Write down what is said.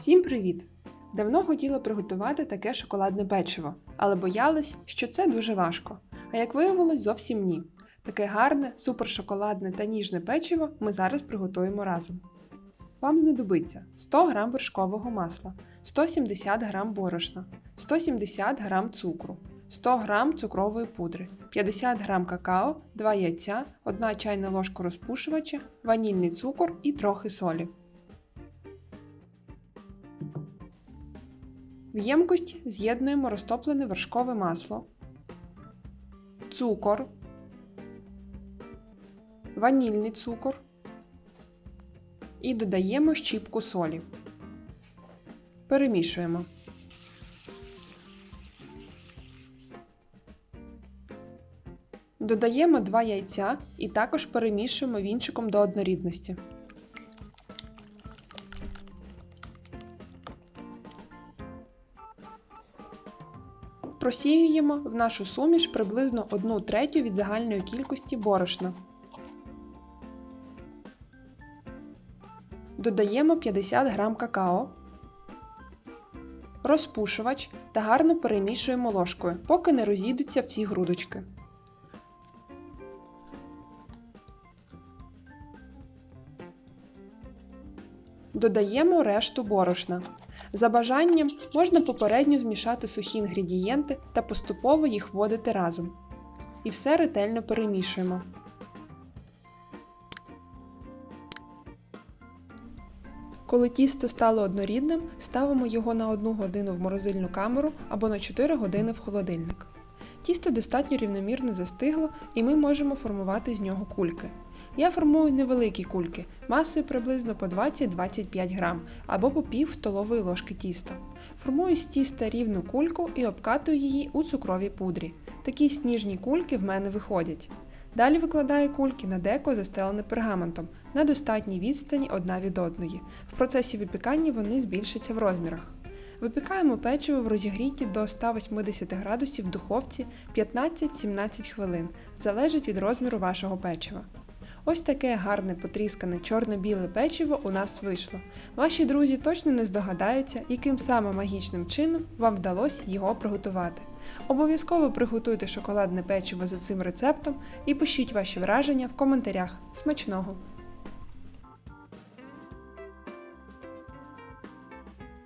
Всім привіт! Давно хотіла приготувати таке шоколадне печиво, але боялась, що це дуже важко. А як виявилось, зовсім ні. Таке гарне, супершоколадне та ніжне печиво ми зараз приготуємо разом. Вам знадобиться 100 г вершкового масла, 170 г борошна, 170 г цукру, 100 г цукрової пудри, 50 г какао, 2 яйця, 1 чайна ложка розпушувача, ванільний цукор і трохи солі. В ємкость з'єднуємо розтоплене вершкове масло, цукор, ванільний цукор і додаємо щіпку солі. Перемішуємо. Додаємо 2 яйця і також перемішуємо вінчиком до однорідності. Просіюємо в нашу суміш приблизно 1 третю від загальної кількості борошна. Додаємо 50 г какао, розпушувач та гарно перемішуємо ложкою, поки не розійдуться всі грудочки. Додаємо решту борошна. За бажанням можна попередньо змішати сухі інгредієнти та поступово їх вводити разом. І все ретельно перемішуємо. Коли тісто стало однорідним, ставимо його на 1 годину в морозильну камеру або на 4 години в холодильник. Тісто достатньо рівномірно застигло і ми можемо формувати з нього кульки. Я формую невеликі кульки масою приблизно по 20-25 грам або по пів столової ложки тіста. Формую з тіста рівну кульку і обкатую її у цукровій пудрі. Такі сніжні кульки в мене виходять. Далі викладаю кульки на деко, застелене пергаментом на достатній відстані одна від одної. В процесі випікання вони збільшаться в розмірах. Випікаємо печиво в розігріті до 180 градусів в духовці 15-17 хвилин, залежить від розміру вашого печива. Ось таке гарне потріскане чорно-біле печиво у нас вийшло. Ваші друзі точно не здогадаються, яким саме магічним чином вам вдалося його приготувати. Обов'язково приготуйте шоколадне печиво за цим рецептом і пишіть ваші враження в коментарях. Смачного!